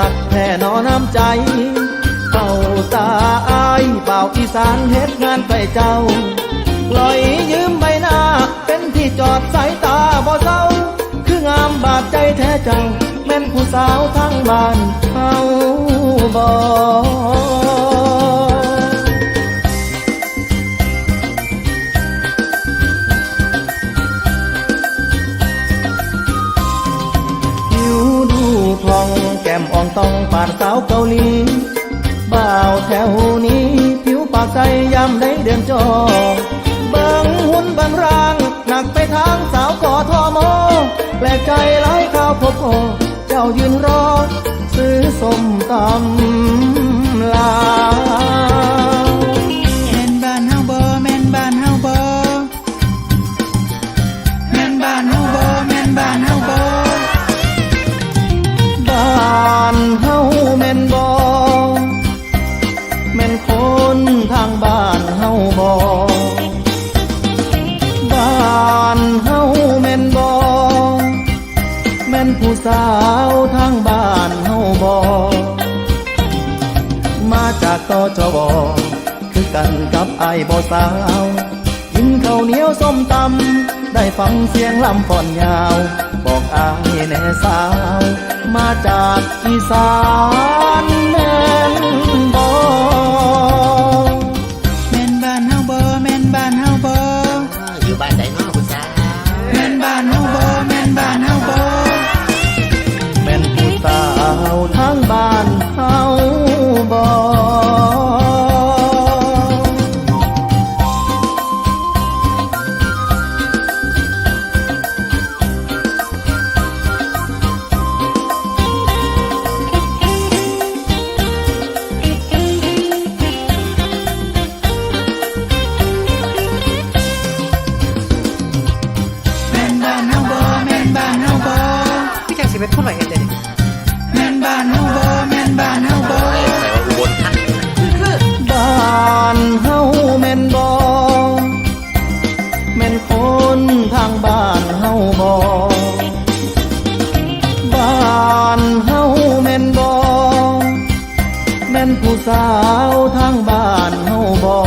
หักแท่นอน้ำใจเข้าตาอายเป่าอีสานเฮ็ดงานใกล้เจ้าปล่อยยืมใบหน้า เป็นที่จอดสายตาบ่เศร้า คืองามบาดใจแท้เจ้า แม่นผู้สาวทั้งบ้านเฮาบ่ พองแก้มอ่องต้องปานสาวเกาหลีบ่าวแถวนี้ผิวปากใสยามได้เดินจอเบิ่งหุ่นบางร่างหนักไปทางสาวกอทอมอแปลกใจหลายข้าวพบโอเจ้ายืนรอซื้อสมตำลา จากตจวคือกันกับไอ้ายบ่สาว กินข้าวเหนียวส้มตำได้ฟังเสียงลำฟ้อนยาว บอกอายแน่สาว มาจากอีสานแม่นบอแม่นบ้านเฮาบ่แม่นบ้านเฮาบ่อยู่บ้านใดเนาะคุณสาวแม่นบ้านเฮาบ่แม่นบ้านเฮาบ่แม่นผู้สาวทั้งบ้าน พี่จังสิเป็นคนไหนเห็นเด่นแม่นบ้านเฮาบ่แม่นบ้านเฮาบ่แต่ว่าอุบลทักบ้านเฮาแม่นบอแม่นคนทางบ้านเฮาบอบ้านเฮาแม่นบอแม่นผู้สาวทางบ้านเฮาบอ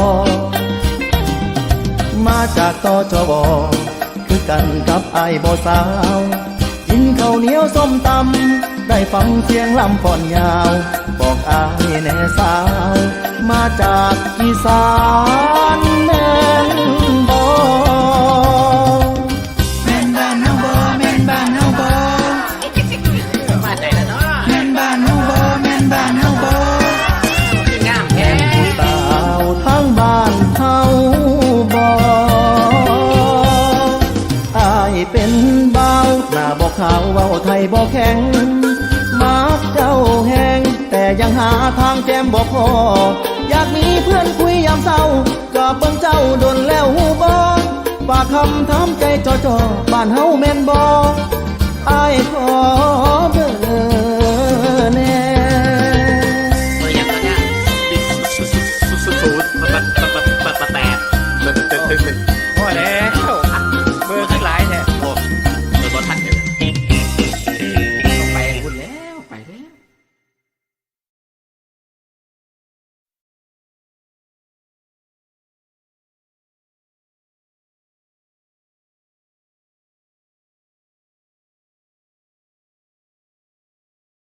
มาจากตจวคือกันกับไอ้บ่สาว ข้าวเหนียวส้มตำได้ฟังเสียงลำผ่อนยาว บอกอายแน่สาว มาจากอีสานแม่น เป็นเบาหน้าบอกขาวเว้าไทยบอกแข็งมักเจ้าแหงแต่ยังหาทางแจมบอกพออยากมีเพื่อนคุยยามเศร้าก็เบิ่งเจ้าโดนแล้วหูบอฝากคำถามใจจอจอบ้านเฮาแม่นบออายขอ